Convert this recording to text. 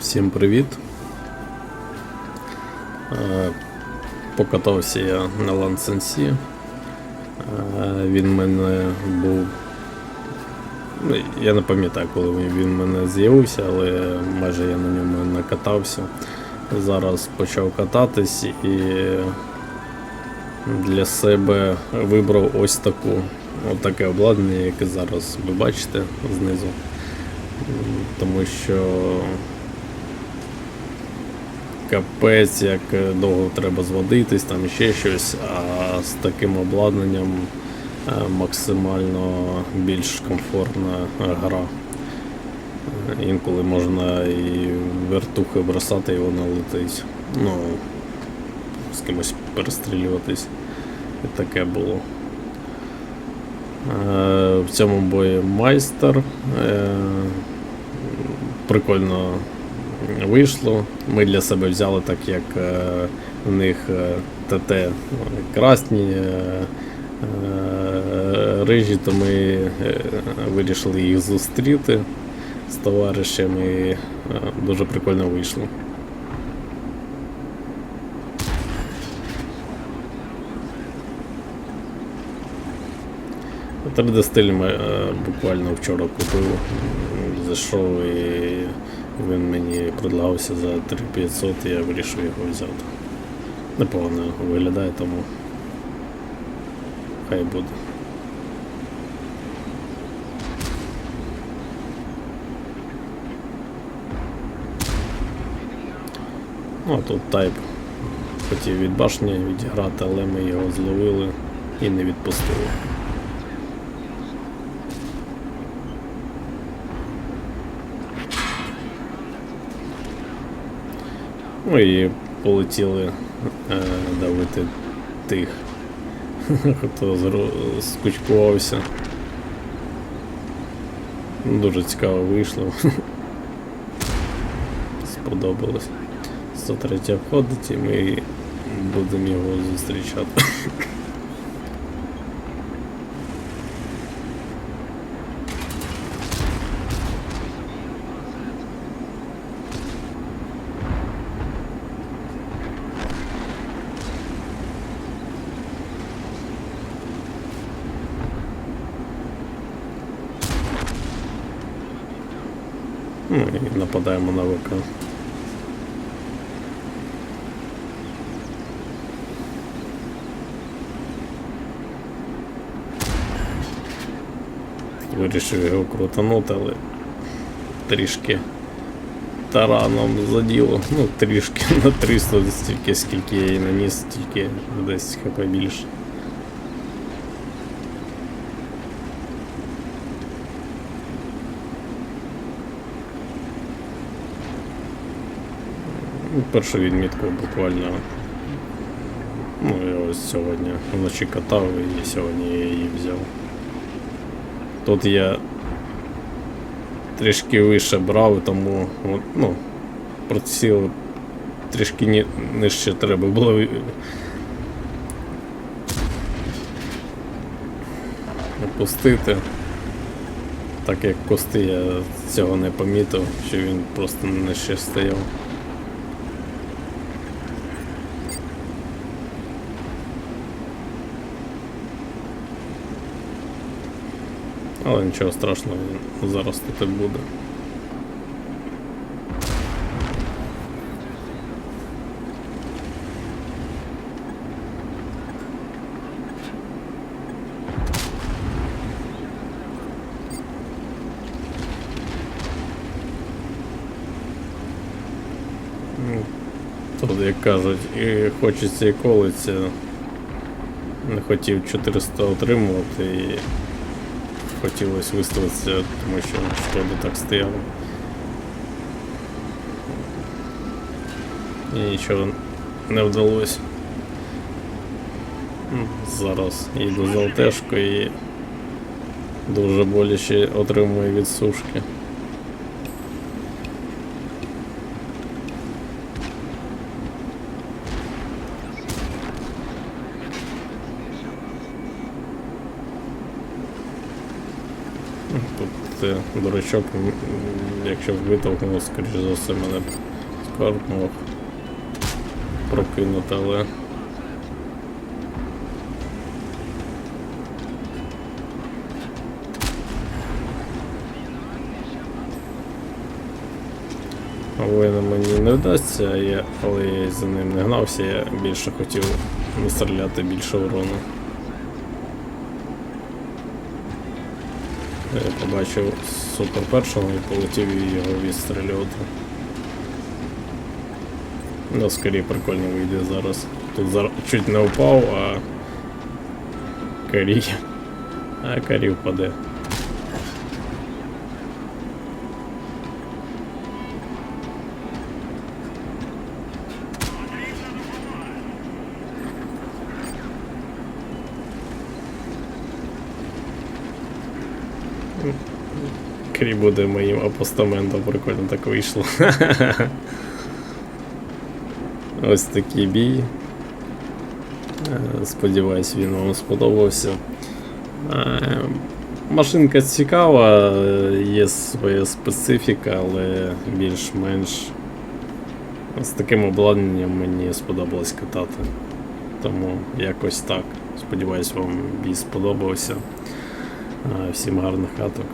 Всім привіт. Е, Покатався я на лансенсі. Е, Він мене був. ну, Я не пам'ятаю, коли він мене з'явився, але майже я на ньому накатався. Зараз почав кататись і для себе вибрав ось таку, таке обладнання, яке зараз ви бачите знизу. Тому що капець, як довго треба зводитись, там ще щось, а з таким обладнанням е, максимально більш комфортна гра. Е, Інколи можна і вертухи бросати, і вона летить. Ну, з кимось перестрілюватись. І таке було. Е, В цьому бої майстер. Е, Прикольно вийшло. Ми для себе взяли так, як е, в них е, ТТ красні, е, е, рижі, то ми е, вирішили їх зустріти з товаришами. і е, Дуже прикольно вийшло. 3D стиль ми е, буквально вчора купив, зайшов і він мені предлагався за 3500, і я вирішив його взяти. Непогано виглядає, тому хай буде. Ну, а тут тайп хотів від башні відіграти, але ми його зловили і не відпустили. Ну і полетіли е, давити тих, хто скучкувався. Дуже цікаво вийшло. Сподобалось. 103 обходить і ми будемо його зустрічати. Ну і нападаємо на ВК. Вирішив його крутанути, але трішки тараном заділо. Ну, трішки на 300 стільки, скільки я її наніс, стільки десь хп більше. Першу відмітку буквально. Ну, я ось сьогодні вночі катав і сьогодні я її взяв. Тут я трішки вище брав, тому ну, приціл трішки нижче треба було. Опустити. Так як кости я цього не помітив, що він просто нижче стояв. Але нічого страшного, зараз тут буде. Ну, Тут, як кажуть, і хочеться і колиться. Не хотів 400 отримувати і хотілося виставитися, тому що шкода так стояло. І нічого не вдалося. Зараз їду з ЛТшкою і дуже боляче отримую від сушки. Тут е, дурачок якщо б витовкнув, скоріш за все, мене б мог прокинути, але. Воїна мені не вдасться, я, але я за ним не гнався, я більше хотів настріляти більше урону. Побачив супер першого і полетів його відстрілювати. Ну, скоріше прикольно вийде зараз. Тут зараз чуть не впав, а Карі. А Карі впаде. Крі буде моїм апостаментом, прикольно так вийшло. Ось такий бій. Е, Сподіваюсь, він вам сподобався. Е, Машинка цікава, є своя специфіка, але більш-менш з таким обладнанням мені сподобалось катати. Тому якось так. Сподіваюсь, вам бій сподобався. Е, Всім гарних каток.